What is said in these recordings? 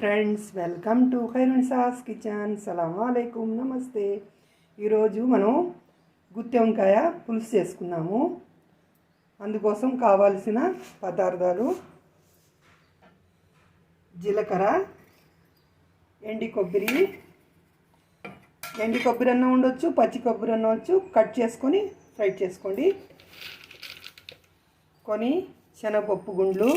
Friends welcome to Khairunnisa's kitchen. సలాం అలైకుం. నమస్తే. ఈరోజు మనం గుత్తి వంకాయ పులుసు చేసుకున్నాము అందుకోసం కావాల్సిన పదార్థాలు జీలకర్ర ఎండి కొబ్బరి. ఎండి కొబ్బరి అన్న ఉండొచ్చు పచ్చి కొబ్బరి అన్న వచ్చు కట్ చేసుకొని ఫ్రై చేసుకోండి. కొని శనగపప్పు గుండ్లు.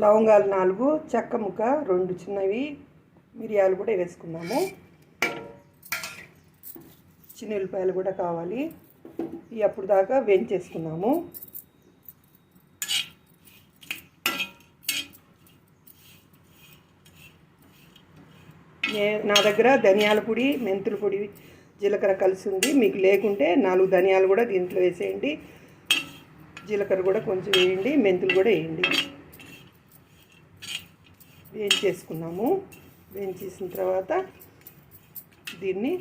లవంగాలు నాలుగు చెక్క ముక్క రెండు చిన్నవి మిరియాలు కూడా వేసుకున్నాము చిన్న ఉల్లిపాయలు కూడా కావాలి. ఇవి అప్పుడు దాకా వేయించేసుకున్నాము నా దగ్గర ధనియాల పొడి మెంతుల పొడి జీలకర్ర కలిసి ఉంది. మీకు లేకుంటే నాలుగు ధనియాలు కూడా దీంట్లో వేసేయండి. జీలకర్ర కూడా కొంచెం వేయండి మెంతులు కూడా వేయండి. వేయించేసుకున్నాము వేయించేసిన తర్వాత దీన్ని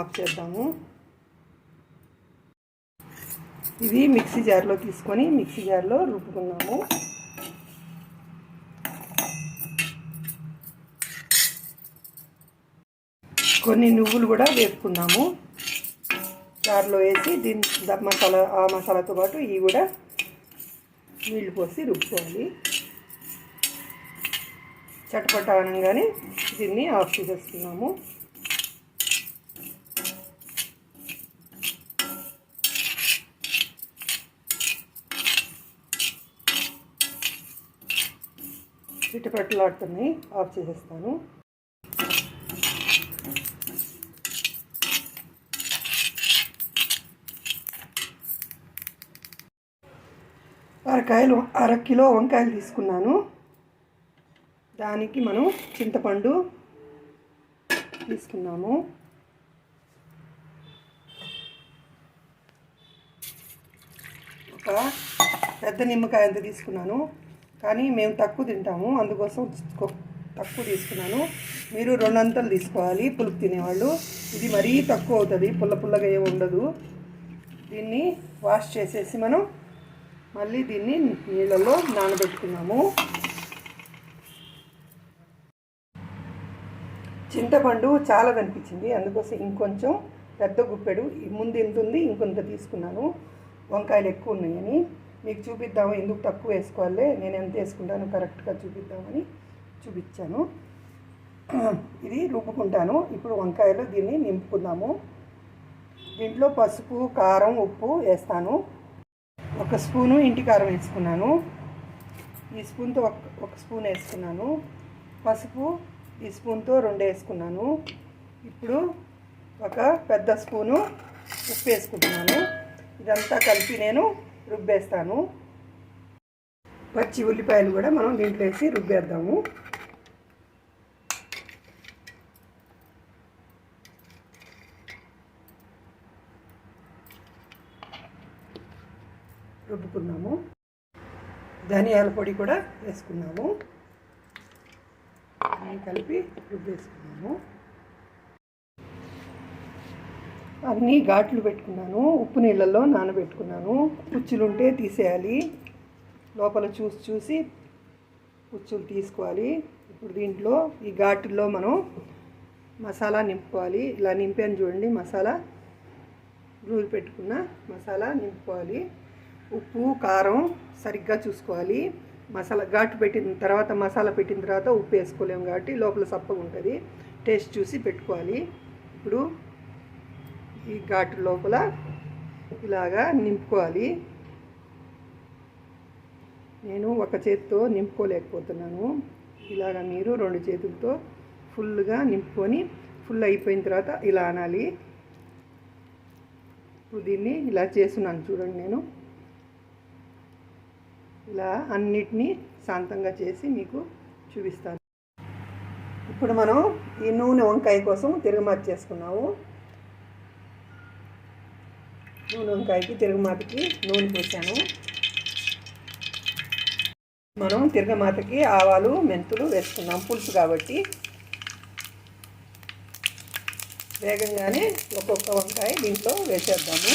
ఆఫ్ చేద్దాము. ఇది మిక్సీ జార్లో తీసుకొని మిక్సీ జార్లో రుబ్బుకున్నాము. కొన్ని నువ్వులు కూడా వేసుకున్నాము. జార్లో వేసి దీని మసాలా ఆ మసాలాతో పాటు ఇవి కూడా నీళ్ళు పోసి రుబ్బుకోవాలి. చటపట అనగానే దీన్ని ఆఫ్ చేసేస్తున్నాము. చిటపట్లాడుతున్నాయి ఆఫ్ చేసేస్తాను. అరకాయలు అర కిలో వంకాయలు తీసుకున్నాను. దానికి మనం చింతపండు తీసుకున్నాము. ఒక పెద్ద నిమ్మకాయ అంత తీసుకున్నాను. కానీ మేము తక్కువ తింటాము. అందుకోసం తక్కువ తీసుకున్నాను. మీరు రెండంతలు తీసుకోవాలి. పులుపు తినేవాళ్ళు. ఇది మరీ తక్కువ అవుతుంది. పుల్ల పుల్లగా ఏమి ఉండదు. దీన్ని వాష్ చేసేసి మనం మళ్ళీ దీన్ని నీళ్ళలో నానబెట్టుకున్నాము. చింతపండు చాలా కనిపించింది. అందుకోసం ఇంకొంచెం పెద్ద గుప్పెడు. ముందు ఎంత ఉంది? ఇంకొంత తీసుకున్నాను. వంకాయలు ఎక్కువ ఉన్నాయని. మీకు చూపిద్దాము. ఎందుకు తక్కువ వేసుకోవాలి? నేను ఎంత వేసుకుంటాను? కరెక్ట్గా చూపిద్దామని చూపించాను. ఇది రుబ్బుకుంటాను. ఇప్పుడు వంకాయలు దీన్ని నింపుకుందాము. దీంట్లో పసుపు కారం ఉప్పు వేస్తాను. ఒక స్పూను ఇంటి కారం వేసుకున్నాను. ఈ స్పూన్తో ఒక ఒక స్పూన్ వేసుకున్నాను. పసుపు ఈ స్పూన్తో రెండు వేసుకున్నాను ఇప్పుడు ఒక పెద్ద స్పూను ఉప్పు వేసుకుంటున్నాను. ఇదంతా కలిపి నేను రుబ్బేస్తాను. పచ్చి ఉల్లిపాయలు కూడా మనం దీంట్లో వేసి రుబ్బేద్దాము. రుబ్బుకున్నాము ధనియాల పొడి కూడా వేసుకున్నాము అన్నీ కలిపి రుబ్బేసుకున్నాను. అన్నీ ఘాట్లు పెట్టుకున్నాను. ఉప్పు నీళ్ళల్లో నానబెట్టుకున్నాను. పుచ్చులుంటే తీసేయాలి. లోపల చూసి చూసి పుచ్చులు తీసుకోవాలి. ఇప్పుడు దీంట్లో ఈ ఘాటుల్లో మనం మసాలా నింపుకోవాలి. ఇలా నింపాను చూడండి మసాలా. రూలు పెట్టుకున్న మసాలా నింపుకోవాలి. ఉప్పు కారం సరిగ్గా చూసుకోవాలి. మసాలా ఘాటు పెట్టిన తర్వాత మసాలా పెట్టిన తర్వాత ఉప్పు వేసుకోలేము కాబట్టి లోపల సప్పగా ఉంటుంది. టేస్ట్ చూసి పెట్టుకోవాలి. ఇప్పుడు ఈ ఘాటు లోపల ఇలాగా నింపుకోవాలి. నేను ఒక చేతితో నింపుకోలేకపోతున్నాను. ఇలాగ మీరు రెండు చేతులతో ఫుల్గా నింపుకొని ఫుల్ అయిపోయిన తర్వాత ఇలా అనాలి. ఇప్పుడు దీన్ని ఇలా చేస్తున్నాను చూడండి నేను. ఇలా అన్నిటినీ శాంతంగా చేసి మీకు చూపిస్తాను. ఇప్పుడు మనం ఈ నూనె వంకాయ కోసం తిరుగుమాత చేసుకున్నాము. నూనె వంకాయకి తిరుగుమాతకి నూనె పోసాను. మనం తిరగమాతకి ఆవాలు మెంతులు వేసుకున్నాం పులుసు కాబట్టి. వేగంగానే ఒక్కొక్క వంకాయ దీంట్లో వేసేద్దాము.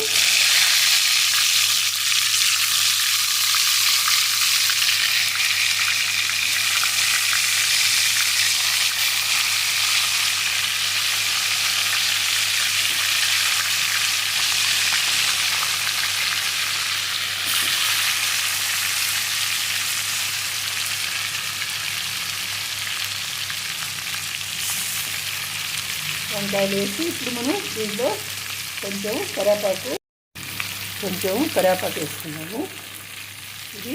వంకాయలు వేసి ఇప్పుడు మనం దీంట్లో కొంచెం కరేపాకు కొంచెం కరేపాకు వేసుకున్నాము. ఇది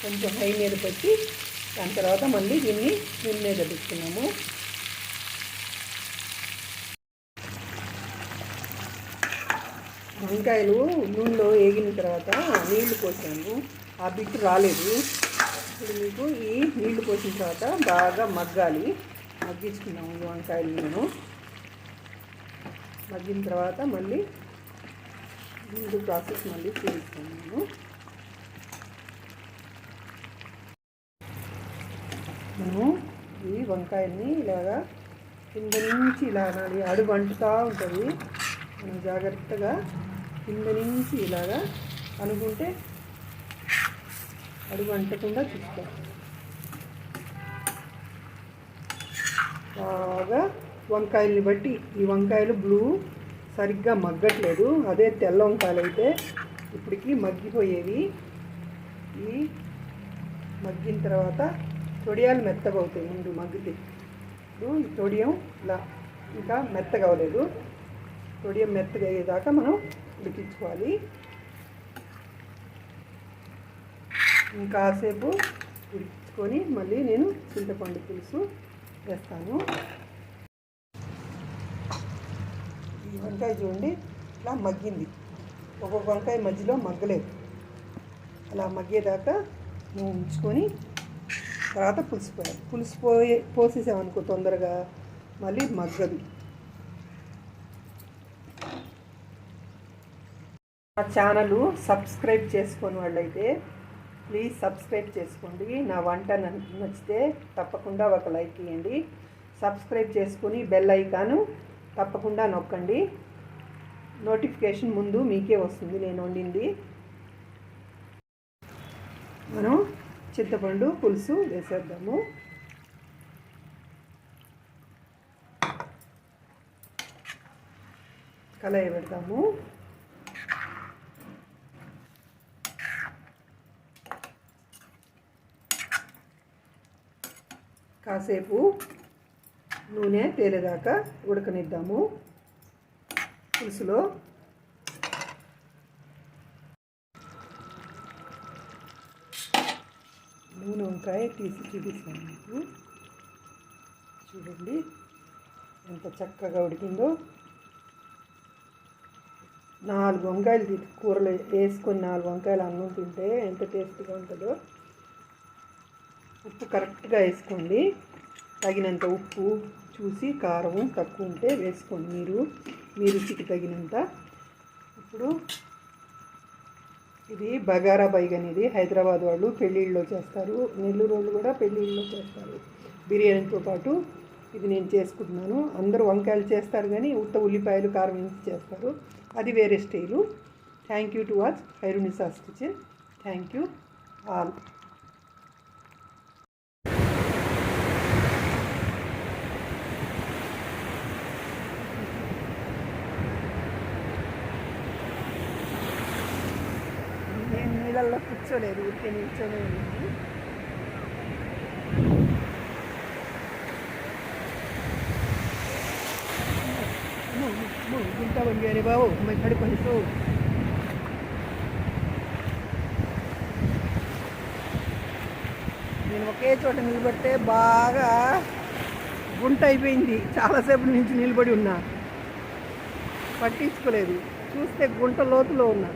కొంచెం హై మీద పెట్టి దాని తర్వాత మళ్ళీ దీన్ని స్లిమ్ మీద పెట్టుకున్నాము. వంకాయలు నూనెలో వేగిన తర్వాత నీళ్ళు పోసాము. ఆ బిట్టు రాలేదు. ఇప్పుడు మీకు ఈ నీళ్ళు పోసిన తర్వాత బాగా మగ్గాలి. మగ్గించుకున్నాము వంకాయలు నేను మగ్గిన తర్వాత మళ్ళీ ముందు ప్రాసెస్ మళ్ళీ చూపిస్తాను నేను మనము ఈ వంకాయని ఇలాగా కింద నుంచి ఇలా అనాలి. అడుగు అంటుతూ ఉంటుంది. మనం జాగ్రత్తగా కింద నుంచి ఇలాగా అనుకుంటే అడుగు అంటకుండా చూసుకోవాలి. బాగా వంకాయల్ని బట్టి ఈ వంకాయలు బ్లూ సరిగ్గా మగ్గట్లేదు. అదే తెల్ల వంకాయలు అయితే ఇప్పటికి మగ్గిపోయేవి. ఈ మగ్గిన తర్వాత తొడియాలు మెత్తగా అవుతాయి ముందు మగ్గితే. ఇప్పుడు ఈ తొడియం ఇలా ఇంకా మెత్తగా అవ్వలేదు. తొడియం మెత్తగా అయ్యేదాకా మనం ఉడికించుకోవాలి. ఇంకాసేపు ఉడికించుకొని మళ్ళీ నేను చింతపండు పులుసు వేస్తాను. ఈ వంకాయ చూడండి ఇట్లా మగ్గింది. ఒక్కొక్క వంకాయ మధ్యలో మగ్గలేదు. అలా మగ్గేదాకా నువ్వు ఉంచుకొని తర్వాత పులుసు పులిసిపోయే పులుసు పోసేసామనుకో తొందరగా మళ్ళీ మగ్గదు. నా ఛానల్ సబ్స్క్రైబ్ చేసుకొని వాళ్ళైతే ప్లీజ్ సబ్స్క్రైబ్ చేసుకోండి. నా వంట నచ్చితే తప్పకుండా ఒక లైక్ ఇవ్వండి సబ్స్క్రైబ్ చేసుకొని బెల్ ఐకాను తప్పకుండా నొక్కండి. నోటిఫికేషన్ ముందు మీకే వస్తుంది నేను వండింది. మనం చింతపండు పులుసు వేసేద్దాము. కలయ పెడతాము. కాసేపు నూనె తేలేదాకా ఉడకనిద్దాము. పులుసులో. నూనె వంకాయ తీసి చూపిస్తాను మీకు. చూడండి ఎంత చక్కగా ఉడికిందో. నాలుగు వంకాయలు తీ- కూరలో వేసుకొని నాలుగు వంకాయలు అన్నం తింటే ఎంత టేస్ట్గా ఉంటుందో. ఉప్పు కరెక్ట్గా వేసుకోండి. తగినంత ఉప్పు చూసి కారం తక్కువ ఉంటే వేసుకోండి. మీరు మీ రుచికి తగినంత. ఇప్పుడు ఇది బగారా బైగన్ ఇది హైదరాబాద్ వాళ్ళు పెళ్ళిళ్ళలో చేస్తారు. నెల్లూరు వాళ్ళు కూడా పెళ్ళిళ్ళలో చేస్తారు. బిర్యానీతో పాటు ఇది నేను చేసుకుంటున్నాను. అందరూ వంకాయలు చేస్తారు కానీ ఉత్త ఉల్లిపాయలు కారం వేసి చేస్తారు. అది వేరే style. Thank you to watch Khairunnisa's kitchen thank you all నేను నీళ్ళల్లో కూర్చోలేదు ఊరికే నిల్చొని ఉన్నాను గుంట వంగారే బాబు మరి కడుపు నేను ఒకే చోట నిలబడితే బాగా గుంట అయిపోయింది. చాలాసేపు నుంచి నిలబడి ఉన్నా. పట్టించుకోలేదు. చూస్తే గుంట లోతులో ఉన్నా.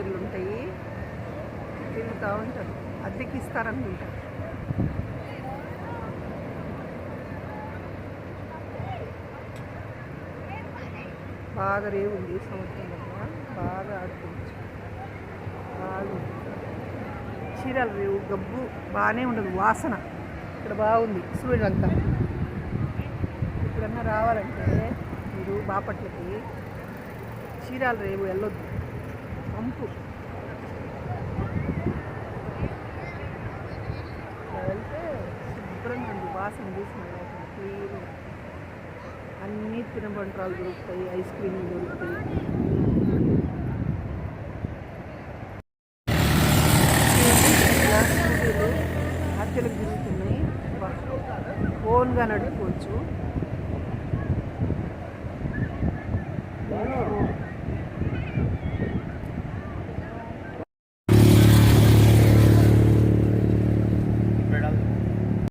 ఉంటాయి. తిరుగుతూ ఉంటారు. అద్దెకి ఇస్తారనుకుంటారు బాగా రేవు ఉంది సముద్రం బాగా ఆడుకోవచ్చు. బాగుంది చీరలు రేవు గబ్బు బాగానే ఉండదు. వాసన ఇక్కడ బాగుంది. సూర్యుడంతా. ఎప్పుడన్నా రావాలంటే మీరు బాపట్లకి. చీరాల రేవు వెళ్ళొద్దు. పంపు. వెళ్తే శుభ్రంగా ఉంది. వాసన చూసిన క్లీన్ అన్నీ తినబంటాలు దొరుకుతాయి. ఐస్ క్రీమ్ దొరుకుతాయి.